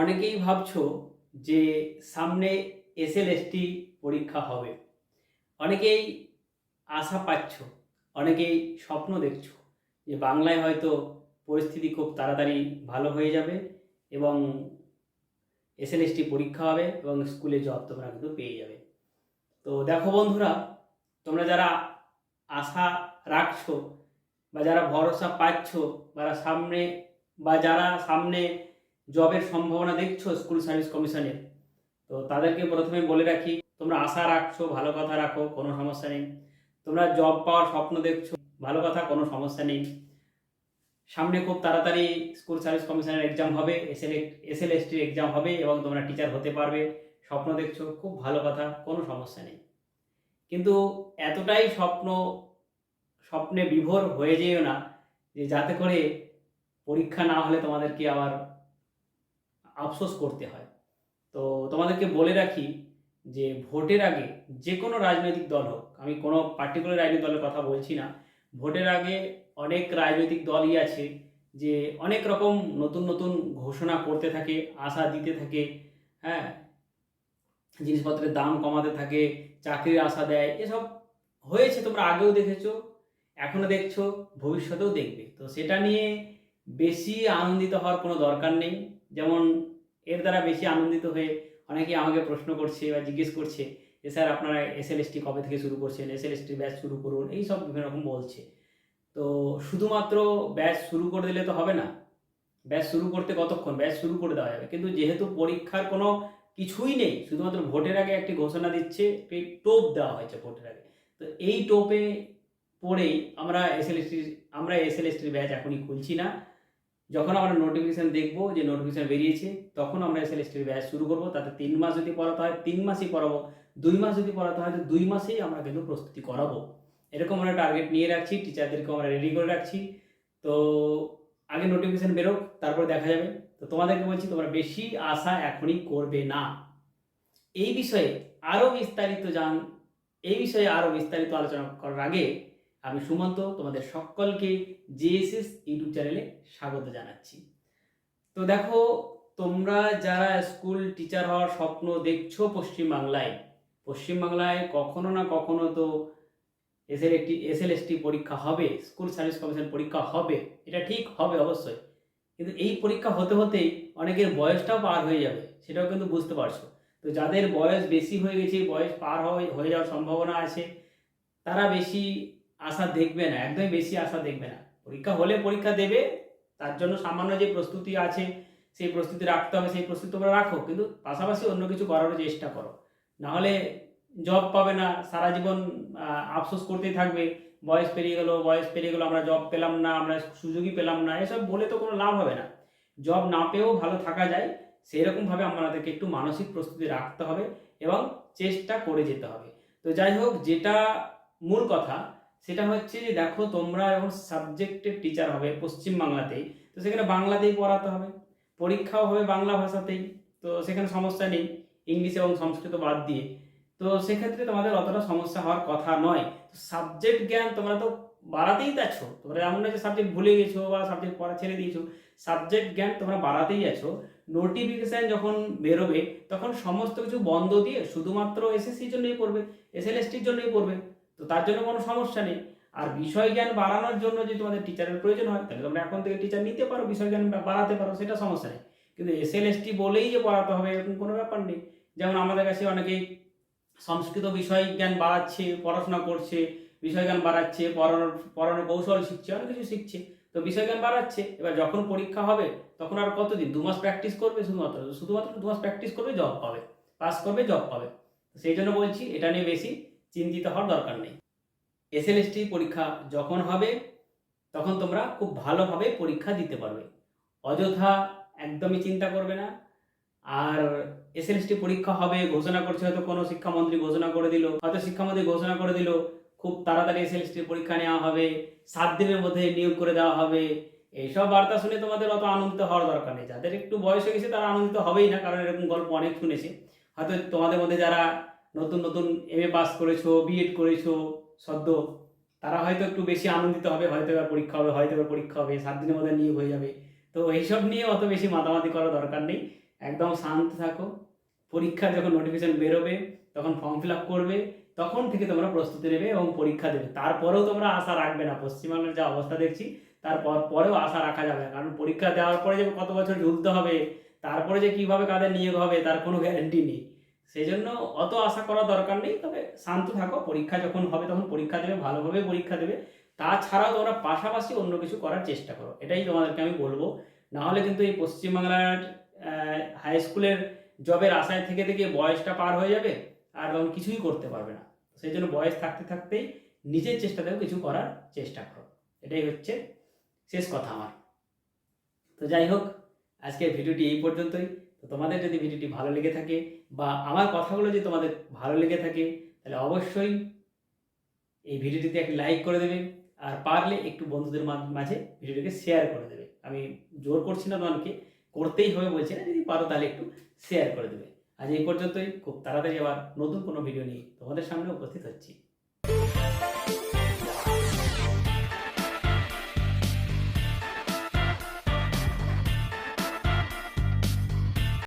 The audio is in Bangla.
অনেকেই ভাবছ যে সামনে এসএলএসটি পরীক্ষা হবে। অনেকেই আশা পাচ্ছ, অনেকেই স্বপ্ন দেখছ যে বাংলায় হয়তো পরিস্থিতি খুব তাড়াতাড়ি ভালো হয়ে যাবে এবং এসএলএসটি পরীক্ষা হবে এবং স্কুলে জব তোমরা কিন্তু পেয়ে যাবে। তো দেখো বন্ধুরা, তোমরা যারা আশা রাখছো বা যারা ভরসা পাচ্ছ বা সামনে বা যারা সামনে জবের সম্ভাবনা দেখছ স্কুল সার্ভিস কমিশনের তো তাদেরকে প্রথমে বলে রাখি, তোমরা আশা রাখছো, ভালো কথা রাখো, কোনো সমস্যা নেই। তোমরা জব পাওয়ার স্বপ্ন দেখছ, ভালো কথা, কোনো সমস্যা নেই। সামনে খুব তাড়াতাড়ি স্কুল সার্ভিস কমিশনের এক্সাম হবে এসএল এসএল এসটির এক্সাম হবে এবং তোমরা টিচার হতে পারবে, স্বপ্ন দেখছ, খুব ভালো কথা, কোনো সমস্যা নেই। কিন্তু এতটাই স্বপ্ন, স্বপ্নে বিভোর হয়ে যেও না যে যাতে করে পরীক্ষা না হলে তোমাদেরকে আবার আফসোস করতে হয়। তো তোমাদেরকে বলে রাখি যে ভোটের আগে যে কোনো রাজনৈতিক দল হোক, আমি কোনো পার্টিকুলার রাজনৈতিক দলের কথা বলছি না, ভোটের আগে অনেক রাজনৈতিক দলই আছে যে অনেক রকম নতুন নতুন ঘোষণা করতে থাকে, আশা দিতে থাকে হ্যাঁ? জিনিসপত্রের দাম কমাতে থাকে, চাকরির আশা দেয়, এসব হয়েছে, তোমরা আগেও দেখেছ, এখনও দেখছ, ভবিষ্যতেও দেখবে। তো সেটা নিয়ে বেশি আনন্দিত হওয়ার কোনো দরকার নেই। যেমন এর দ্বারা বেশি আনন্দিত হয়ে অনেকে আমাকে প্রশ্ন করছে বা জিজ্ঞেস করছে যে, স্যার, আপনারা এসএলএসটি কবে থেকে শুরু করছেন? এসএলএসটি ব্যাচ শুরু করুন। এই সব বিভিন্ন রকম বলছে। তো শুধুমাত্র ব্যাচ শুরু করে দিলে তো হবে না। ব্যাচ শুরু করতে কতক্ষণ? ব্যাচ শুরু করে দেওয়া যাবে। কিন্তু যেহেতু পরীক্ষার কোনো কিছুই নেই, শুধুমাত্র ভোটের আগে একটি ঘোষণা দিচ্ছে একটি টোপ দেওয়া হয়েছে ভোটের আগে। তো এই টোপে পড়েই আমরা এসএলএসটি আমরা এস এল এসএলএসটির ব্যাচ এখনই খুলছি না। যখন আমরা নোটিফিকেশান দেখব যে নোটিফিকেশান বেরিয়েছে, তখন আমরা এসএলএসটির ব্যাচ শুরু করব। তাতে তিন মাস যদি পড়াতে হয়, তিন মাসই পড়াবো। দুই মাস যদি পড়াতে হয়, তো দুই মাসেই আমরা কিন্তু প্রস্তুতি করাবো। এরকম আমরা টার্গেট নিয়ে রাখছি টিচারদেরকে আমরা রেডি করে রাখছি। তো আগে নোটিফিকেশান বেরোক, তারপর দেখা যাবে। তো তোমাদেরকে বলছি, তোমরা বেশি আশা এখনই করবে না। এই বিষয়ে আরও বিস্তারিত জান, এই বিষয়ে আরও বিস্তারিত আলোচনা করার আগে আমি সুমন্ত তোমাদের সকলকে জিএসএস ইউটিউব চ্যানেলে স্বাগত জানাচ্ছি। তো দেখো, তোমরা যারা স্কুল টিচার হওয়ার স্বপ্ন দেখছ পশ্চিমবাংলায় পশ্চিমবাংলায় কখনো না কখনো তো এসএল একটি, এসএলএসটি পরীক্ষা হবে, স্কুল সার্ভিস কমিশন পরীক্ষা হবে, এটা ঠিক হবে অবশ্যই। কিন্তু এই পরীক্ষা হতে হতেই অনেকের বয়সটাও পার হয়ে যাবে, সেটাও কিন্তু বুঝতে পারছ। তো যাদের বয়স বেশি হয়ে গেছে, বয়স পার হয়ে হয়ে যাওয়ার সম্ভাবনা আছে, তারা বেশি আশা দেখবে না, একদমই বেশি আশা দেখবে না। পরীক্ষা হলে পরীক্ষা দেবে, তার জন্য সামান্য যে প্রস্তুতি আছে, সেই প্রস্তুতি রাখতে হবে, সেই প্রস্তুতি তোমরা রাখো, কিন্তু পাশাপাশি অন্য কিছু করারও চেষ্টা করো। নাহলে জব পাবে না, সারা জীবন আফসোস করতেই থাকবে, বয়স পেরিয়ে গেলো, বয়স পেরিয়ে গেলো, আমরা জব পেলাম না, আমরা সুযোগই পেলাম না, এসব বলে তো কোনো লাভ হবে না। জব না পেয়েও ভালো থাকা যায় সেই রকমভাবে আমাদেরকে একটু মানসিক প্রস্তুতি রাখতে হবে এবং চেষ্টা করে যেতে হবে। তো যাই হোক, যেটা মূল কথা সেটা হচ্ছে যে দেখো তোমরা যখন সাবজেক্টের টিচার হবে পশ্চিম বাংলাতেই। তো সেখানে বাংলাতেই পড়াতে হবে। পরীক্ষাও হবে বাংলা ভাষাতেই। তো সেখানে সমস্যা নেই ইংলিশ এবং সংস্কৃত বাদ দিয়ে। তো সেক্ষেত্রে তোমাদের অতটা সমস্যা হওয়ার কথা নয়। সাবজেক্ট জ্ঞান তোমরা তো বাড়াতেই যাচ্ছ তোমরা এমন না যে সাবজেক্ট ভুলে গেছো বা সাবজেক্ট পড়া ছেড়ে দিয়েছ। সাবজেক্ট জ্ঞান তোমরা বাড়াতেই আছো। নোটিফিকেশান যখন বেরোবে, তখন সমস্ত কিছু বন্ধ দিয়ে শুধুমাত্র এসএসসির জন্যই পড়বে এসএলএসটির জন্যই পড়বে। তো তার জন্য কোনো সমস্যা নেই। আর বিষয় জ্ঞান বাড়ানোর জন্য যদি তোমাদের টিচারের প্রয়োজন হয়, তাহলে তোমরা এখন থেকে টিচার নিতে পারো, বিষয় জ্ঞান বাড়াতে পারো, সেটা সমস্যা নেই। কিন্তু এসএলএসটি বলেই যে পড়াতে হবে, এরকম কোনো ব্যাপার নেই। যেমন আমাদের কাছে অনেকেই সংস্কৃত বিষয় জ্ঞান বাড়াচ্ছে, পড়াশোনা করছে, বিষয় জ্ঞান বাড়াচ্ছে পড়ানোর পড়ানোর কৌশল শিখছে, অনেক কিছু শিখছে। তো বিষয় জ্ঞান বাড়াচ্ছে, এবার যখন পরীক্ষা হবে, তখন আর কতদিন? দু মাস প্র্যাকটিস করবে শুধুমাত্র শুধুমাত্র দু মাস প্র্যাকটিস করবে জব পাবে পাস করবে জব পাবে। সেই জন্য বলছি, এটা নিয়ে বেশি চিন্তিত হওয়ার দরকার নেই। এসএলএসটি পরীক্ষা যখন হবে, তখন তোমরা খুব ভালোভাবে পরীক্ষা দিতে পারবে। অযথা একদমই চিন্তা করবে না। আর এসএলএসটি পরীক্ষা হবে, ঘোষণা করছে হয়তো কোনো শিক্ষামন্ত্রী ঘোষণা করে দিল। হয়তো শিক্ষামন্ত্রী ঘোষণা করে দিল, খুব তাড়াতাড়ি এসএলএসটি পরীক্ষা নেওয়া হবে, সাত দিনের মধ্যে নিয়োগ করে দেওয়া হবে। এইসব বার্তা শুনে তোমাদের অত আনন্দিত হওয়ার দরকার নেই। যাদের একটু বয়স হয়ে তারা আনন্দিত হবেই না, কারণ এরকম গল্প অনেক শুনেছে। হয়তো তোমাদের মধ্যে যারা নতুন নতুন এম এ পাস করেছ বিএড করেছ, সদ্য। তারা হয়তো একটু বেশি আনন্দিত হবে, হয়তো এবার পরীক্ষা হবে, হয়তো এবার পরীক্ষা হবে, সাত দিনের মধ্যে নিয়োগ হয়ে যাবে। তো এইসব নিয়ে অত বেশি মাতামাতি করার দরকার নেই। একদম শান্ত থাকো। পরীক্ষা যখন নোটিফিকেশন বেরোবে, তখন ফর্ম ফিল আপ করবে, তখন থেকে তোমরা প্রস্তুতি নেবে এবং পরীক্ষা দেবে। তারপরেও তোমরা আশা রাখবে না। পশ্চিমবাংলার যা অবস্থা দেখছি, তারপর পরেও আশা রাখা যাবে কারণ পরীক্ষা দেওয়ার পরে যে কত বছর ঝুলতে হবে, তারপরে যে কীভাবে কাদের নিয়োগ হবে, তার কোনো গ্যারেন্টি নেই। সেই জন্য অত আশা করার দরকার নেই, তবে শান্ত থাকো, পরীক্ষা যখন হবে তখন পরীক্ষা দেবে, ভালোভাবে পরীক্ষা দেবে। তাছাড়াও তোমরা পাশাপাশি অন্য কিছু করার চেষ্টা করো। এটাই তোমাদেরকে আমি বলব। না হলে কিন্তু এই পশ্চিমবাংলার হাই স্কুলের জবের আশায় থেকে থেকে বয়সটা পার হয়ে যাবে আর তখন কিছুই করতে পারবে না। সেই জন্য বয়স থাকতে থাকতেই নিজের চেষ্টাতেও কিছু করার চেষ্টা করো। এটাই হচ্ছে শেষ কথা আমার। তো যাই হোক, আজকের ভিডিওটি এই পর্যন্তই। তো তোমাদের যদি ভিডিওটি ভালো লেগে থাকে বা আমার কথাগুলো যদি তোমাদের ভালো লেগে থাকে, তাহলে অবশ্যই এই ভিডিওটিতে একটি লাইক করে দেবে আর পারলে একটু বন্ধুদের মাঝে ভিডিওটিকে শেয়ার করে দেবে। আমি জোর করছি না তোমাকে, করতেই হবে বলছি না, যদি পারো তাহলে একটু শেয়ার করে দেবে। আজ এই পর্যন্তই, খুব তাড়াতাড়ি আবার নতুন কোনো ভিডিও নিয়ে তোমাদের সামনে উপস্থিত হচ্ছি।